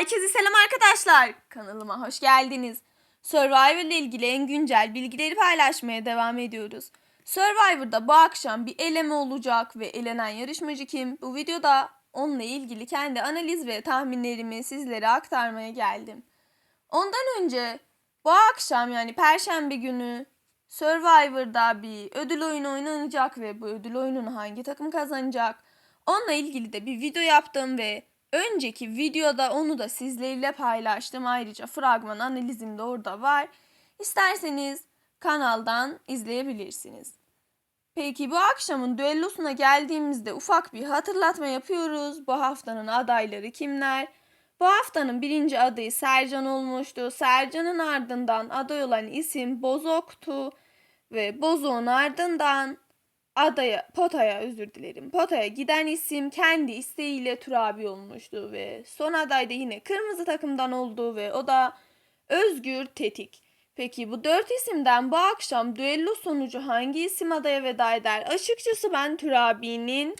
Herkese selam arkadaşlar. Kanalıma hoş geldiniz. Survivor ile ilgili en güncel bilgileri paylaşmaya devam ediyoruz. Survivor'da bu akşam bir eleme olacak ve elenen yarışmacı kim? Bu videoda onunla ilgili kendi analiz ve tahminlerimi sizlere aktarmaya geldim. Ondan önce bu akşam yani perşembe günü Survivor'da bir ödül oyunu oynanacak ve bu ödül oyununu hangi takım kazanacak? Onunla ilgili de bir video yaptım ve önceki videoda onu da sizlerle paylaştım. Ayrıca fragman analizim de orada var. İsterseniz kanaldan izleyebilirsiniz. Peki bu akşamın düellosuna geldiğimizde ufak bir hatırlatma yapıyoruz. Bu haftanın adayları kimler? Bu haftanın birinci adayı Sercan olmuştu. Sercan'ın ardından aday olan isim Bozok'tu. Ve Bozok'un ardından adaya, potaya özür dilerim. Potaya giden isim kendi isteğiyle Turabi olmuştu ve son aday da yine kırmızı takımdan oldu ve o da Özgür Tetik. Peki bu dört isimden bu akşam düello sonucu hangi isim adaya veda eder? Açıkçası ben Turabi'nin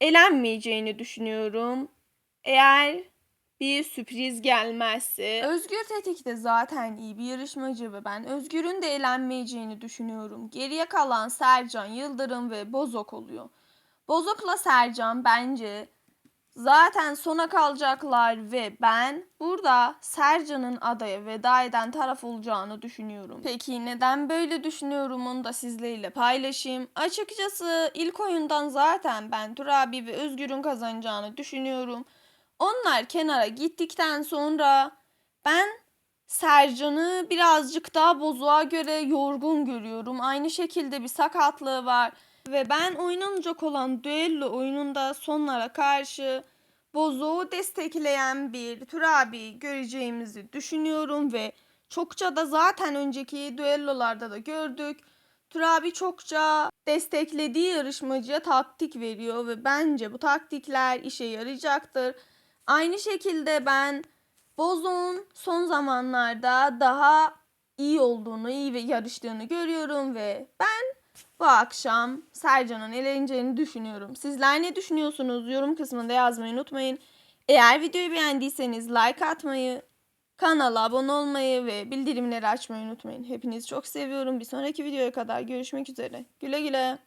elenmeyeceğini düşünüyorum. Eğer bir sürpriz gelmezse. Özgür Tetik de zaten iyi bir yarışmacı ve ben Özgür'ün de elenmeyeceğini düşünüyorum. Geriye kalan Sercan, Yıldırım ve Bozok oluyor. Bozok'la Sercan bence zaten sona kalacaklar ve ben burada Sercan'ın adaya veda eden taraf olacağını düşünüyorum. Peki neden böyle düşünüyorum onu da sizlerle paylaşayım. Açıkçası ilk oyundan zaten ben Turabi ve Özgür'ün kazanacağını düşünüyorum. Onlar kenara gittikten sonra ben Sercan'ı birazcık daha bozuğa göre yorgun görüyorum. Aynı şekilde bir sakatlığı var. Ve ben oynanacak olan düello oyununda sonlara karşı bozuğu destekleyen bir Turabi göreceğimizi düşünüyorum ve çokça da zaten önceki düellolarda da gördük. Turabi çokça desteklediği yarışmacıya taktik veriyor ve bence bu taktikler işe yarayacaktır. Aynı şekilde ben Bozok'un son zamanlarda daha iyi olduğunu, iyi ve yarıştığını görüyorum ve ben bu akşam Sercan'ın eleneceğini düşünüyorum. Sizler ne düşünüyorsunuz? Yorum kısmında yazmayı unutmayın. Eğer videoyu beğendiyseniz like atmayı, kanala abone olmayı ve bildirimleri açmayı unutmayın. Hepinizi çok seviyorum. Bir sonraki videoya kadar görüşmek üzere. Güle güle.